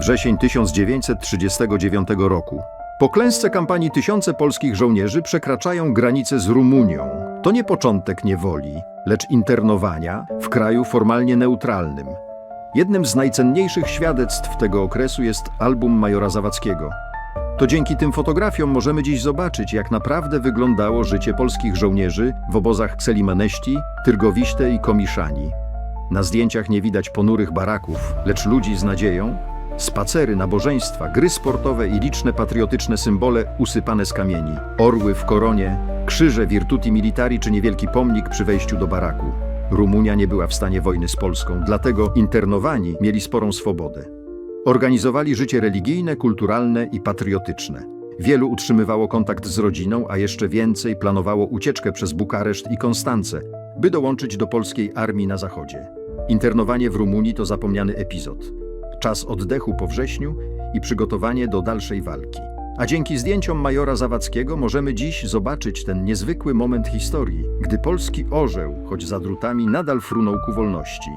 Wrzesień 1939 roku. Po klęsce kampanii tysiące polskich żołnierzy przekraczają granicę z Rumunią. To nie początek niewoli, lecz internowania w kraju formalnie neutralnym. Jednym z najcenniejszych świadectw tego okresu jest album Majora Zawadzkiego. To dzięki tym fotografiom możemy dziś zobaczyć, jak naprawdę wyglądało życie polskich żołnierzy w obozach Kselimaneści, Tyrgowište i Komiszani. Na zdjęciach nie widać ponurych baraków, lecz ludzi z nadzieją, spacery, nabożeństwa, gry sportowe i liczne patriotyczne symbole usypane z kamieni. Orły w koronie, krzyże Virtuti Militari czy niewielki pomnik przy wejściu do baraku. Rumunia nie była w stanie wojny z Polską, dlatego internowani mieli sporą swobodę. Organizowali życie religijne, kulturalne i patriotyczne. Wielu utrzymywało kontakt z rodziną, a jeszcze więcej planowało ucieczkę przez Bukareszt i Konstancę, by dołączyć do polskiej armii na zachodzie. Internowanie w Rumunii to zapomniany epizod. Czas oddechu po wrześniu i przygotowanie do dalszej walki. A dzięki zdjęciom majora Zawadzkiego możemy dziś zobaczyć ten niezwykły moment historii, gdy polski orzeł, choć za drutami, nadal frunął ku wolności.